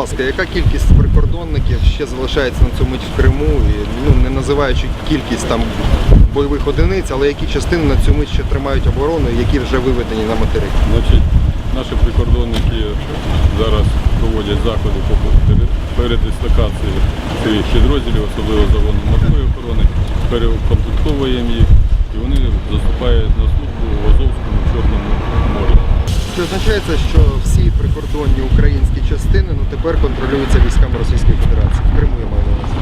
ласка, яка кількість прикордонників ще залишається на цьому мить в Криму? І, ну, не називаючи кількість там бойових одиниць, але які частини на цю мить ще тримають оборону, і які вже виведені на материк? Значить, наші прикордонники зараз проводять заходи по передислокації цих підрозділів, особливо загону морської охорони, переукомплектовуємо їх і вони заступають на службу в Азовському Чорному морі. Чи означається, що прикордонні українські частини ну, тепер контролюються військами Російської Федерації? В Криму я маю на увазі.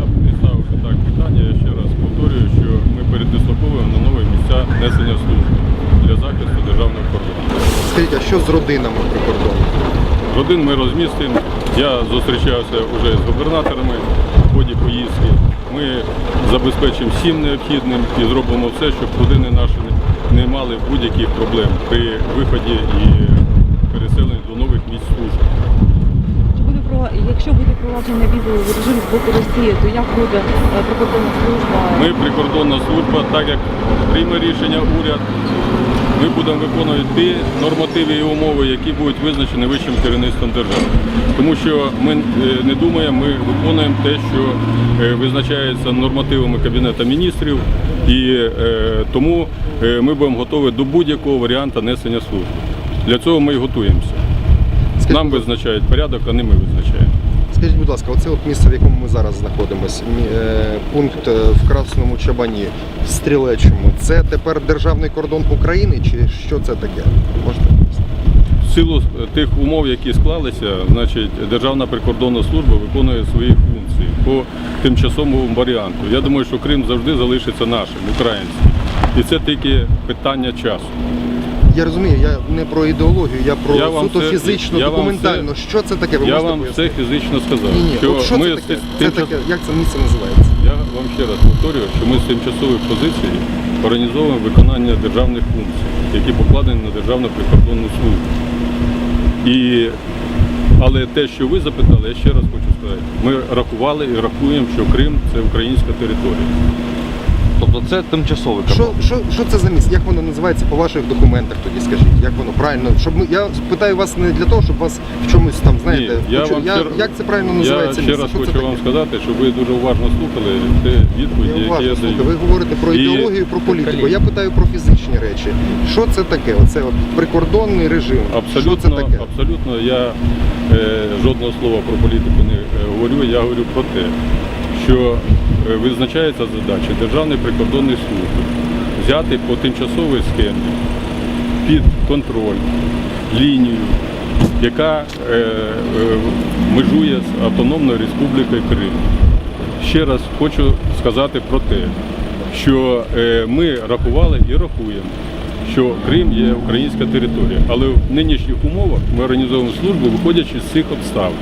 Я б не ставив так питання, я ще раз повторюю, що ми передислоковуємо на нові місця несення служби для захисту державного кордону. Скажіть, а що з родинами прикордонних? Родин ми розмістимо. Я зустрічався вже з губернаторами в ході поїздки. Ми забезпечимо всім необхідним і зробимо все, щоб родини наші не мали будь-яких проблем при виході і переселенні до нових місць служби. Чи буде про якщо буде провадження візовий режим з боку Росії, то як буде е, прикордонна служба? Ми прикордонна служба, так як прийме рішення уряд, ми будемо виконувати ті нормативи і умови, які будуть визначені вищим керівництвом держави. Тому що ми е, не думаємо, ми виконуємо те, що е, визначається нормативами Кабінету міністрів, і е, тому е, ми будемо готові до будь-якого варіанту несення служби. Для цього ми і готуємося. Нам визначають порядок, а не ми визначаємо. Скажіть, будь ласка, оце от місце, в якому ми зараз знаходимося, е, пункт е, в Красному Чабані, в Стрілечому, це тепер державний кордон України чи що це таке? Можете? В силу е, тих умов, які склалися, значить, Державна прикордонна служба виконує свої функції по тимчасовому варіанту. Я думаю, що Крим завжди залишиться нашим, українським. І це тільки питання часу. Я розумію, я не про ідеологію, я про Я вам суто це- фізично, я вам документально. Що це таке? Ви Я можете вам все пояснити? фізично сказав. Ні, ні, що от що ми це з таке? Це тимчас- таке? Як це місце називається? Я вам ще раз повторюю, що ми з тимчасових позицій організовуємо виконання державних функцій, які покладені на Державну прикордонну службу. І, але те, що ви запитали, я ще раз хочу сказати, ми рахували і рахуємо, що Крим це українська територія. Тобто це тимчасовий Що, що, що це за місце? Як воно називається по ваших документах тоді скажіть? Як воно правильно? Щоб ми, я питаю вас не для того, щоб вас в чомусь там, знаєте, Ні, я хочу- вам я, ще- як це правильно Я називається ще місце? раз Що хочу вам сказати, щоб ви дуже уважно слухали те відповіді, Я які уважно я слухаю. даю. Ви говорите про І- ідеологію, про політику. Я питаю про фізичні речі. Що це таке? Оце от прикордонний режим. Абсолютно, Що це таке? абсолютно я е, жодного слова про політику не е, говорю. Я говорю про те, що визначається задача Державної прикордонної служби взяти по тимчасовій схемі під контроль лінію, яка е, е, межує з Автономною Республікою Крим. Ще раз хочу сказати про те, що е, ми рахували і рахуємо, що Крим є українська територія, але в нинішніх умовах ми організовуємо службу, виходячи з цих обставин.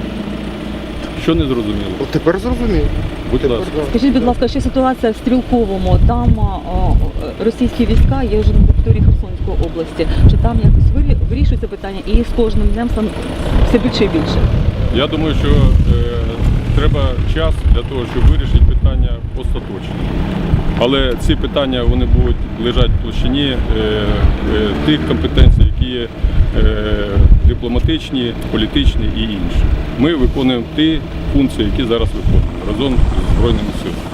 Що не зрозуміло? От тепер зрозумів. Будь Тепер, ласка. да. Скажіть, будь ласка, ще ситуація в Стрілковому. Там а, російські війська є вже на території Херсонської області. Чи там якось вирі- вирішується питання і з кожним днем стане все більше і більше? Я думаю, що е, треба час для того, щоб вирішити питання остаточно. Але ці питання вони будуть лежати в площині е, е, тих компетенцій, які є е, дипломатичні, політичні і інші. Ми виконуємо ті функції, які зараз виконуємо разом з Збройними силами.